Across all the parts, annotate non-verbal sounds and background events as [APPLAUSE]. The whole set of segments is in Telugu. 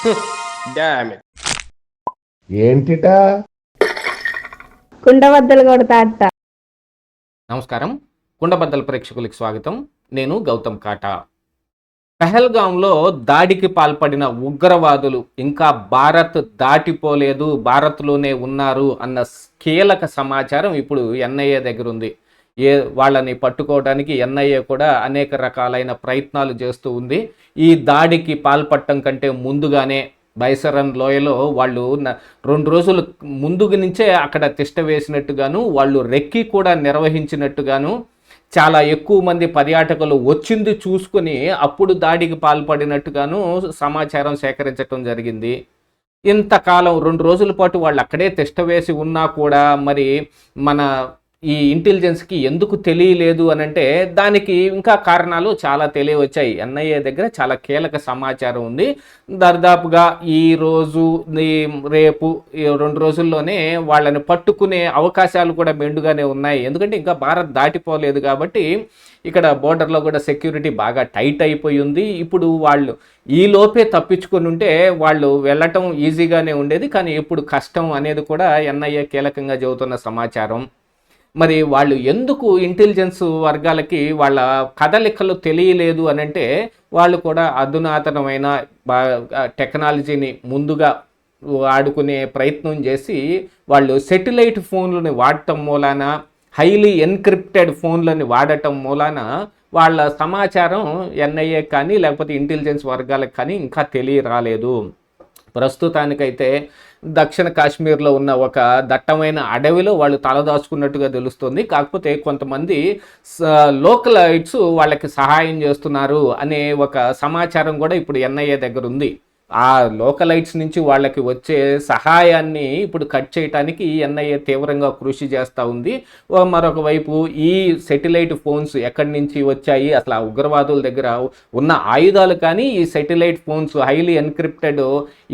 [LAUGHS] ఏంటిటా? కుండబద్దలు కొడతా అత్త. నమస్కారం. కుండబద్దల ప్రేక్షకులకు స్వాగతం. నేను గౌతమ్ కాటా. పహల్గాంలో దాడికి పాల్పడిన ఉగ్రవాదులు ఇంకా భారత్ దాటిపోలేదు భారత్లోనే ఉన్నారు అన్న కీలక సమాచారం ఇప్పుడు ఎన్ఐఏ దగ్గర ఉంది ఏ వాళ్ళని పట్టుకోవడానికి ఎన్ఐఏ కూడా అనేక రకాలైన ప్రయత్నాలు చేస్తూ ఉంది. ఈ దాడికి పాల్పడటం కంటే ముందుగానే బైసరన్ లోయలో వాళ్ళు రెండు రోజులు ముందుగు నుంచే అక్కడ తిష్ట వేసినట్టుగాను వాళ్ళు రెక్కి కూడా నిర్వహించినట్టుగాను చాలా ఎక్కువ మంది పర్యాటకులు వచ్చింది చూసుకుని అప్పుడు దాడికి పాల్పడినట్టుగాను సమాచారం సేకరించడం జరిగింది. ఇంతకాలం రెండు రోజుల పాటు వాళ్ళు అక్కడే తిష్ట వేసి ఉన్నా కూడా మరి మన ఈ ఇంటెలిజెన్స్కి ఎందుకు తెలియలేదు అని అంటే దానికి ఇంకా కారణాలు చాలా తెలియవచ్చాయి. ఎన్ఐఏ దగ్గర చాలా కీలక సమాచారం ఉంది. దాదాపుగా ఈ రోజు రేపు ఈ రెండు రోజుల్లోనే వాళ్ళని పట్టుకునే అవకాశాలు కూడా మెండుగానే ఉన్నాయి. ఎందుకంటే ఇంకా భారత్ దాటిపోలేదు కాబట్టి ఇక్కడ బోర్డర్లో కూడా సెక్యూరిటీ బాగా టైట్ అయిపోయి ఉంది. ఇప్పుడు వాళ్ళు ఈ లోపే తప్పించుకొని ఉంటే వాళ్ళు వెళ్ళటం ఈజీగానే ఉండేది. కానీ ఇప్పుడు కష్టం అనేది కూడా ఎన్ఐఏ కీలకంగా చెబుతున్న సమాచారం. మరి వాళ్ళు ఎందుకు ఇంటెలిజెన్స్ వర్గాలకి వాళ్ళ కదలికలు తెలియలేదు అని అంటే వాళ్ళు కూడా అధునాతనమైన టెక్నాలజీని ముందుగా వాడుకునే ప్రయత్నం చేసి వాళ్ళు సెటిలైట్ ఫోన్లని వాడటం మూలాన హైలీ ఎన్క్రిప్టెడ్ ఫోన్లని వాడటం మూలాన వాళ్ళ సమాచారం ఎన్ఐఏ కానీ లేకపోతే ఇంటెలిజెన్స్ వర్గాలకు కానీ ఇంకా తెలియరాలేదు. ప్రస్తుతానికైతే దక్షిణ కాశ్మీర్లో ఉన్న ఒక దట్టమైన అడవిలో వాళ్ళు తలదాచుకున్నట్టుగా తెలుస్తుంది. కాకపోతే కొంతమంది లోకలైట్స్ వాళ్ళకి సహాయం చేస్తున్నారు అనే ఒక సమాచారం కూడా ఇప్పుడు ఎన్ఐఏ దగ్గర ఉంది. ఆ లోకలైట్స్ నుంచి వాళ్ళకి వచ్చే సహాయాన్ని ఇప్పుడు కట్ చేయడానికి ఎన్ఐఏ తీవ్రంగా కృషి చేస్తూ ఉంది. మరొక వైపు ఈ సెటిలైట్ ఫోన్స్ ఎక్కడి నుంచి వచ్చాయి? అసలు ఆ ఉగ్రవాదుల దగ్గర ఉన్న ఆయుధాలు కానీ ఈ సెటిలైట్ ఫోన్స్ హైలీ ఎన్క్రిప్టెడ్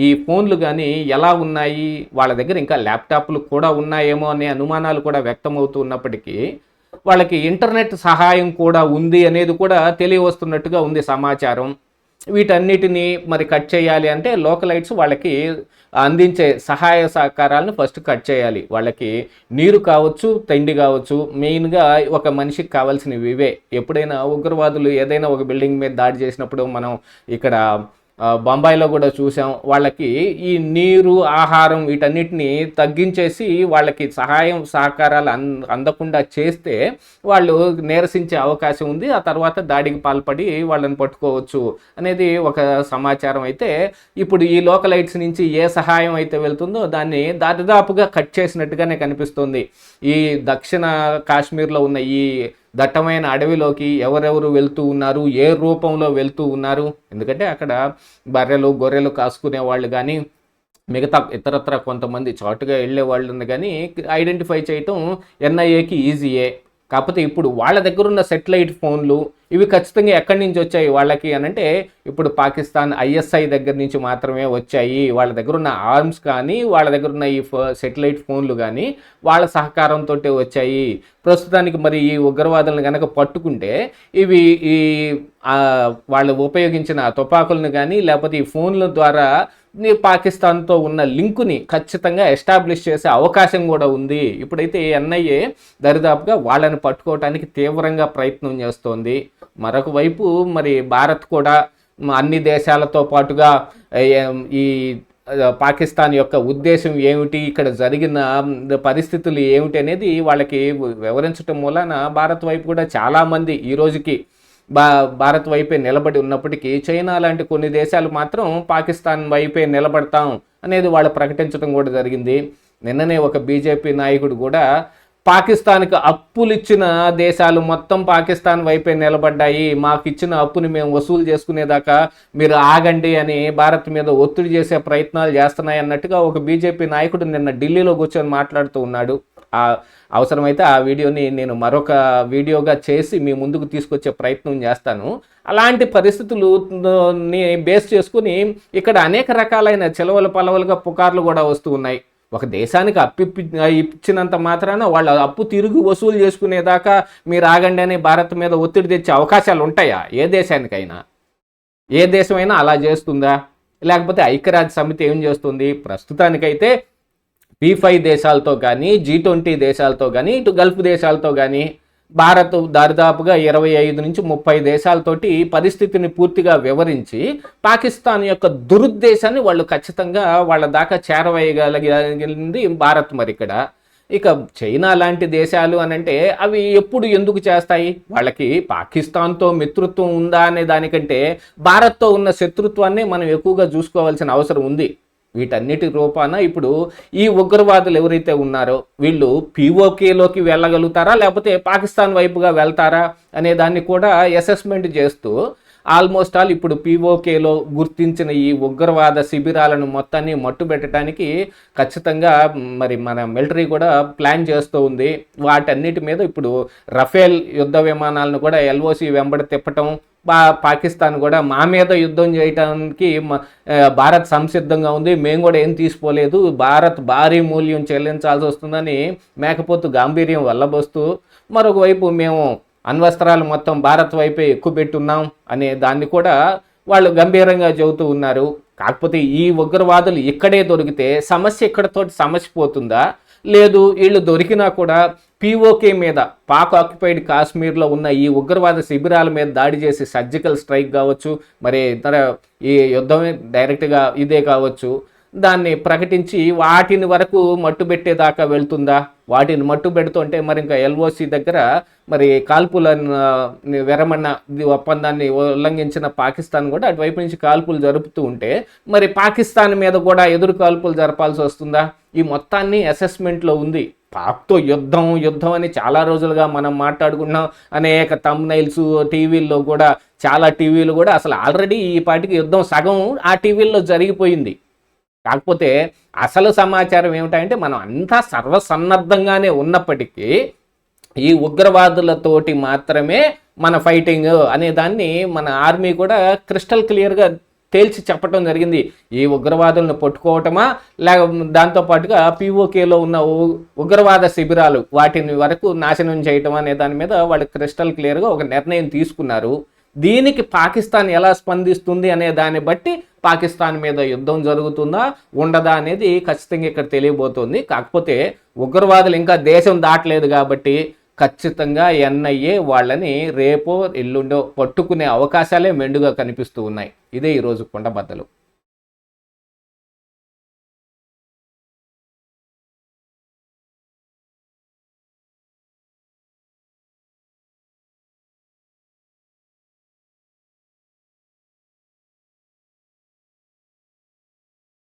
ఈ ఫోన్లు కానీ ఎలా ఉన్నాయి? వాళ్ళ దగ్గర ఇంకా ల్యాప్టాప్లు కూడా ఉన్నాయేమో అనే అనుమానాలు కూడా వ్యక్తమవుతూ ఉన్నప్పటికీ వాళ్ళకి ఇంటర్నెట్ సహాయం కూడా ఉంది అనేది కూడా తెలియవస్తున్నట్టుగా ఉంది సమాచారం. వీటన్నిటిని మరి కట్ చేయాలి అంటే లోకలైట్స్ వాళ్ళకి అందించే సహాయ సహకారాలను ఫస్ట్ కట్ చేయాలి. వాళ్ళకి నీరు కావచ్చు తిండి కావచ్చు మెయిన్గా ఒక మనిషికి కావాల్సినవి ఇవే. ఎప్పుడైనా ఉగ్రవాదులు ఏదైనా ఒక బిల్డింగ్ మీద దాడి చేసినప్పుడు మనం ఇక్కడ బొంబాయిలో కూడా చూసాం. వాళ్ళకి ఈ నీరు ఆహారం వీటన్నిటిని తగ్గించేసి వాళ్ళకి సహాయం సహకారాలు అన్ అందకుండా చేస్తే వాళ్ళు నీరసించే అవకాశం ఉంది. ఆ తర్వాత దాడికి పాల్పడి వాళ్ళని పట్టుకోవచ్చు అనేది ఒక సమాచారం అయితే. ఇప్పుడు ఈ లోకలైట్స్ నుంచి ఏ సహాయం అయితే వెళ్తుందో దాన్ని దాదాపుగా కట్ చేసినట్టుగానే కనిపిస్తుంది. ఈ దక్షిణ కాశ్మీర్లో ఉన్న ఈ దట్టమైన అడవిలోకి ఎవరెవరు వెళ్తూ ఉన్నారు ఏ రూపంలో వెళ్తూ ఉన్నారు? ఎందుకంటే అక్కడ బర్రెలు గొర్రెలు కాసుకునే వాళ్ళు కానీ మిగతా ఇతరత్ర కొంతమంది చాటుగా వెళ్ళే వాళ్ళు కానీ ఐడెంటిఫై చేయటం ఎన్ఐఏకి ఈజీయే. కాకపోతే ఇప్పుడు వాళ్ళ దగ్గర ఉన్న సెటిలైట్ ఫోన్లు ఇవి ఖచ్చితంగా ఎక్కడి నుంచి వచ్చాయి వాళ్ళకి అని అంటే ఇప్పుడు పాకిస్తాన్ ఐఎస్ఐ దగ్గర నుంచి మాత్రమే వచ్చాయి. వాళ్ళ దగ్గర ఉన్న ఆర్మ్స్ కానీ వాళ్ళ దగ్గర ఉన్న ఈ సెటిలైట్ ఫోన్లు కానీ వాళ్ళ సహకారంతో వచ్చాయి. ప్రస్తుతానికి మరి ఈ ఉగ్రవాదులను కనుక పట్టుకుంటే ఇవి ఈ వాళ్ళు ఉపయోగించిన తుపాకులను కానీ లేకపోతే ఈ ఫోన్ల ద్వారా పాకిస్తాన్తో ఉన్న లింకుని ఖచ్చితంగా ఎస్టాబ్లిష్ చేసే అవకాశం కూడా ఉంది. ఇప్పుడైతే ఎన్ఐఏ దరిదాపుగా వాళ్ళని పట్టుకోవటానికి తీవ్రంగా ప్రయత్నం చేస్తోంది. మరొక వైపు మరి భారత్ కూడా అన్ని దేశాలతో పాటుగా ఈ పాకిస్తాన్ యొక్క ఉద్దేశం ఏమిటి ఇక్కడ జరిగిన పరిస్థితులు ఏమిటి అనేది వాళ్ళకి వివరించటం మూలన భారత్ వైపు కూడా చాలామంది ఈ రోజుకి బా భారత్ వైపే నిలబడి ఉన్నప్పటికీ చైనా లాంటి కొన్ని దేశాలు మాత్రం పాకిస్తాన్ వైపే నిలబడతాం అనేది వాళ్ళు ప్రకటించడం కూడా జరిగింది. నిన్ననే ఒక బీజేపీ నాయకుడు కూడా పాకిస్తాన్కి అప్పులు ఇచ్చిన దేశాలు మొత్తం పాకిస్తాన్ వైపే నిలబడ్డాయి. మాకు ఇచ్చిన అప్పుని మేము వసూలు చేసుకునేదాకా మీరు ఆగండి అని భారత్ మీద ఒత్తిడి చేసే ప్రయత్నాలు చేస్తున్నాయి అన్నట్టుగా ఒక బీజేపీ నాయకుడు నిన్న ఢిల్లీలో కూర్చొని మాట్లాడుతూ ఉన్నాడు. అవసరమైతే ఆ వీడియోని నేను మరొక వీడియోగా చేసి మీ ముందుకు తీసుకొచ్చే ప్రయత్నం చేస్తాను. అలాంటి పరిస్థితులు ని బేస్ చేసుకుని ఇక్కడ అనేక రకాలైన చెలవలు పలవలుగా పుకార్లు కూడా వస్తూ ఉన్నాయి. ఒక దేశానికి అప్పు ఇచ్చినంత మాత్రాన వాళ్ళ అప్పు తిరిగి వసూలు చేసుకునేదాకా మీరు ఆగండి అని భారత్ మీద ఒత్తిడి తెచ్చే అవకాశాలు ఉంటాయా? ఏ దేశానికైనా? ఏ దేశమైనా అలా చేస్తుందా? లేకపోతే ఐక్యరాజ్య సమితి ఏం చేస్తుంది? ప్రస్తుతానికైతే పీ ఫైవ్ దేశాలతో కానీ జీ ట్వంటీ దేశాలతో కానీ ఇటు గల్ఫ్ దేశాలతో కానీ భారత్ దాదాపుగా ఇరవై ఐదు నుంచి ముప్పై దేశాలతోటి పరిస్థితిని పూర్తిగా వివరించి పాకిస్తాన్ యొక్క దురుద్దేశాన్ని వాళ్ళు ఖచ్చితంగా వాళ్ళ దాకా చేరవేయగలిగింది భారత్ మరి ఇక్కడ. ఇక చైనా లాంటి దేశాలు అని అంటే అవి ఎప్పుడు ఎందుకు చేస్తాయి? వాళ్ళకి పాకిస్తాన్తో మిత్రత్వం ఉందా అనే దానికంటే భారత్తో ఉన్న శత్రుత్వాన్ని మనం ఎక్కువగా చూసుకోవాల్సిన అవసరం ఉంది. వీటన్నిటి రూపాన ఇప్పుడు ఈ ఉగ్రవాదులు ఎవరైతే ఉన్నారో వీళ్ళు పీఓకేలోకి వెళ్ళగలుగుతారా? లేకపోతే పాకిస్తాన్ వైపుగా వెళ్తారా? అనే దాన్ని కూడా అసెస్మెంట్ చేస్తూ ఆల్మోస్ట్ ఆల్ ఇప్పుడు పీఓకేలో గుర్తించిన ఈ ఉగ్రవాద శిబిరాలను మొత్తాన్ని మట్టుబెట్టడానికి ఖచ్చితంగా మరి మన మిలిటరీ కూడా ప్లాన్ చేస్తూ ఉంది. వాటన్నిటి మీద ఇప్పుడు రఫేల్ యుద్ధ విమానాలను కూడా ఎల్ఓసి వెంబడి తిప్పటం పాకిస్తాన్ కూడా మా మీద యుద్ధం చేయడానికి భారత్ సంసిద్ధంగా ఉంది. మేము కూడా ఏం తీసుకోలేదు. భారత్ భారీ మూల్యం చెల్లించాల్సి వస్తుందని మేకపోతు గాంభీర్యం వల్లబోస్తూ మరొక వైపు మేము అణ్వస్త్రాలు మొత్తం భారత్ వైపే ఎక్కువ పెట్టున్నాం అనే దాన్ని కూడా వాళ్ళు గంభీరంగా చెబుతూ ఉన్నారు. కాకపోతే ఈ ఉగ్రవాదులు ఇక్కడే దొరికితే సమస్య ఇక్కడతోటి సమస్య పోతుందా లేదు వీళ్ళు దొరికినా కూడా పీఓకే మీద పాక్ ఆక్యుపైడ్ కాశ్మీర్లో ఉన్న ఈ ఉగ్రవాద శిబిరాల మీద దాడి చేసి సర్జికల్ స్ట్రైక్ కావచ్చు మరి ఇతర ఈ యుద్ధం డైరెక్ట్గా ఇదే కావచ్చు దాన్ని ప్రకటించి వాటిని వరకు మట్టుబెట్టేదాకా వెళ్తుందా? వాటిని మట్టు పెడుతుంటే మరి ఇంకా ఎల్ఓసి దగ్గర మరి కాల్పుల విరమణ ఒప్పందాన్ని ఉల్లంఘించిన పాకిస్తాన్ కూడా అటువైపు నుంచి కాల్పులు జరుపుతూ ఉంటే మరి పాకిస్తాన్ మీద కూడా ఎదురు కాల్పులు జరపాల్సి వస్తుందా? ఈ మొత్తాన్ని అసెస్మెంట్లో ఉంది. పాక్తో యుద్ధం యుద్ధం అని చాలా రోజులుగా మనం మాట్లాడుకున్నాం. అనేక తమ్నైల్స్ టీవీల్లో కూడా చాలా టీవీలు కూడా అసలు ఆల్రెడీ ఈ పాటికి యుద్ధం సగం ఆ టీవీల్లో జరిగిపోయింది. కాకపోతే అసలు సమాచారం ఏమిటంటే మనం అంతా సర్వసన్నద్ధంగానే ఉన్నప్పటికీ ఈ ఉగ్రవాదులతోటి మాత్రమే మన ఫైటింగ్ అనే దాన్ని మన ఆర్మీ కూడా క్రిస్టల్ క్లియర్గా తేల్చి చెప్పడం జరిగింది. ఈ ఉగ్రవాదులను పట్టుకోవటమా? లేక దాంతో పాటుగా పీఓకేలో ఉన్న ఉ- ఉగ్రవాద శిబిరాలు వాటిని వరకు నాశనం చేయటం అనే దాని మీద వాళ్ళు క్రిస్టల్ క్లియర్గా ఒక నిర్ణయం తీసుకున్నారు. దీనికి పాకిస్తాన్ ఎలా స్పందిస్తుంది అనే దాన్ని బట్టి పాకిస్తాన్ మీద యుద్ధం జరుగుతుందా? ఉండదా అనేది ఖచ్చితంగా ఇక్కడ తెలియబోతోంది. కాకపోతే ఉగ్రవాదులు ఇంకా దేశం దాటలేదు కాబట్టి ఖచ్చితంగా ఎన్ఐఏ వాళ్ళని రేపో ఎల్లుండో పట్టుకునే అవకాశాలే మెండుగా కనిపిస్తూ ఉన్నాయి. ఇదే ఈరోజు కొండబద్దలు